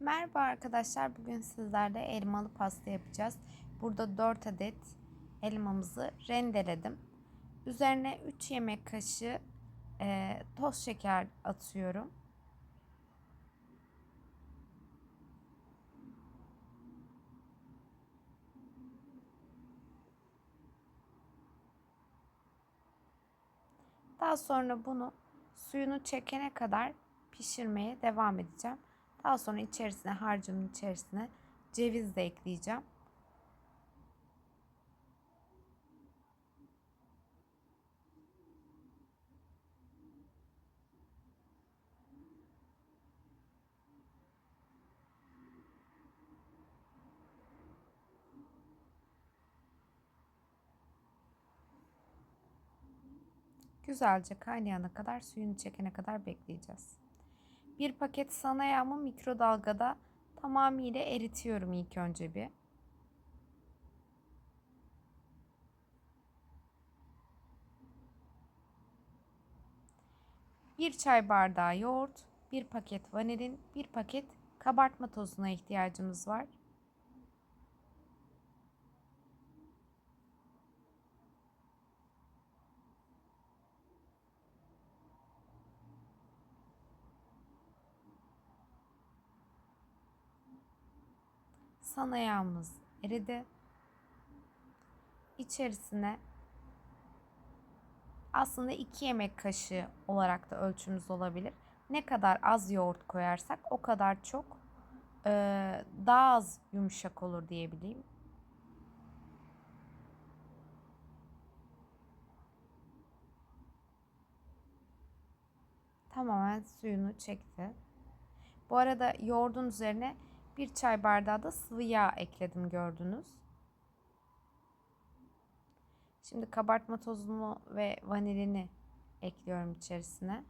Merhaba arkadaşlar. Bugün sizlerle elmalı pasta yapacağız. Burada 4 adet elmamızı rendeledim. Üzerine 3 yemek kaşığı e, toz şeker atıyorum. Daha sonra bunu suyunu çekene kadar pişirmeye devam edeceğim. Daha sonra içerisine harcımın içerisine ceviz de ekleyeceğim. Güzelce kaynayana kadar suyunu çekene kadar bekleyeceğiz. Bir paket sana mikrodalgada tamamıyla eritiyorum ilk önce bir. Bir çay bardağı yoğurt, bir paket vanilin, bir paket kabartma tozuna ihtiyacımız var. Sana yağımız eridi. İçerisine aslında 2 yemek kaşığı olarak da ölçümüz olabilir. Ne kadar az yoğurt koyarsak o kadar çok e, daha az yumuşak olur diyebileyim. Tamamen suyunu çekti. Bu arada yoğurdun üzerine bir çay bardağı da sıvı yağ ekledim gördünüz. Şimdi kabartma tozunu ve vanilini ekliyorum içerisine.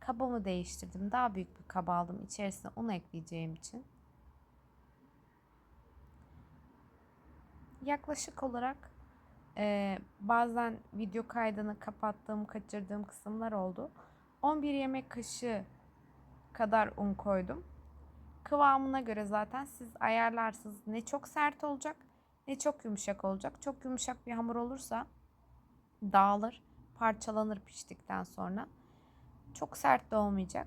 Kabımı değiştirdim. Daha büyük bir kaba aldım. İçerisine un ekleyeceğim için. Yaklaşık olarak e, bazen video kaydını kapattığım, kaçırdığım kısımlar oldu. 11 yemek kaşığı kadar un koydum. Kıvamına göre zaten siz ayarlarsınız. Ne çok sert olacak ne çok yumuşak olacak. Çok yumuşak bir hamur olursa dağılır, parçalanır piştikten sonra. Çok sert de olmayacak.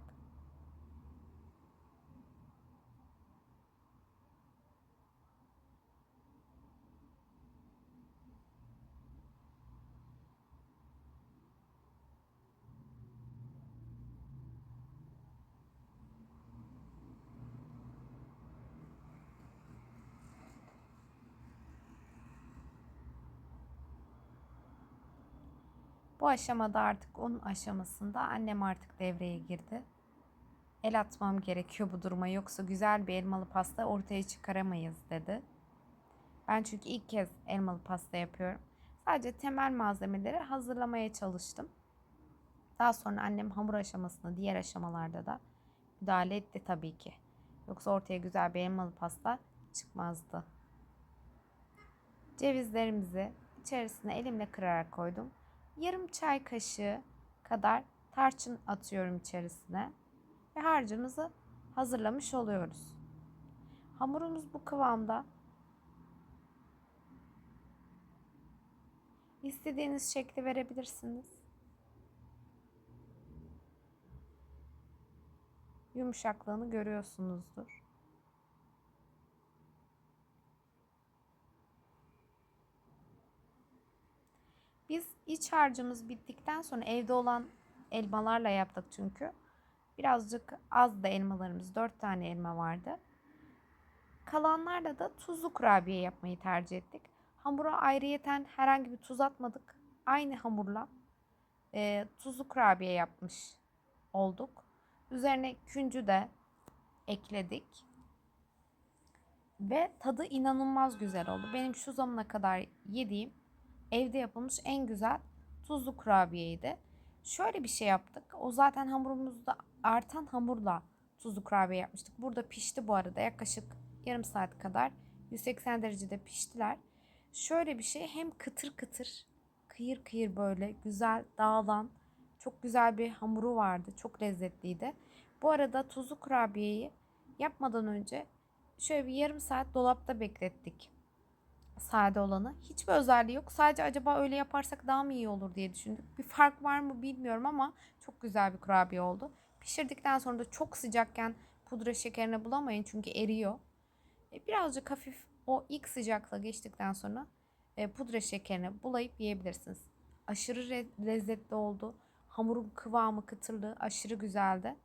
Bu aşamada artık un aşamasında annem artık devreye girdi. El atmam gerekiyor bu duruma yoksa güzel bir elmalı pasta ortaya çıkaramayız dedi. Ben çünkü ilk kez elmalı pasta yapıyorum. Sadece temel malzemeleri hazırlamaya çalıştım. Daha sonra annem hamur aşamasında diğer aşamalarda da müdahale etti tabii ki. Yoksa ortaya güzel bir elmalı pasta çıkmazdı. Cevizlerimizi içerisine elimle kırarak koydum yarım çay kaşığı kadar tarçın atıyorum içerisine ve harcımızı hazırlamış oluyoruz. Hamurumuz bu kıvamda. İstediğiniz şekli verebilirsiniz. Yumuşaklığını görüyorsunuzdur. Biz iç harcımız bittikten sonra evde olan elmalarla yaptık çünkü. Birazcık az da elmalarımız. 4 tane elma vardı. Kalanlarla da tuzlu kurabiye yapmayı tercih ettik. Hamura ayrıyeten herhangi bir tuz atmadık. Aynı hamurla e, tuzlu kurabiye yapmış olduk. Üzerine küncü de ekledik. Ve tadı inanılmaz güzel oldu. Benim şu zamana kadar yediğim evde yapılmış en güzel tuzlu kurabiyeydi. Şöyle bir şey yaptık. O zaten hamurumuzda artan hamurla tuzlu kurabiye yapmıştık. Burada pişti bu arada yaklaşık yarım saat kadar 180 derecede piştiler. Şöyle bir şey hem kıtır kıtır kıyır kıyır böyle güzel dağılan çok güzel bir hamuru vardı. Çok lezzetliydi. Bu arada tuzlu kurabiyeyi Yapmadan önce şöyle bir yarım saat dolapta beklettik sade olanı. Hiçbir özelliği yok. Sadece acaba öyle yaparsak daha mı iyi olur diye düşündük. Bir fark var mı bilmiyorum ama çok güzel bir kurabiye oldu. Pişirdikten sonra da çok sıcakken pudra şekerine bulamayın çünkü eriyor. E, birazcık hafif o ilk sıcaklığa geçtikten sonra e, pudra şekerine bulayıp yiyebilirsiniz. Aşırı lezzetli oldu. Hamurun kıvamı, kıtırlığı aşırı güzeldi.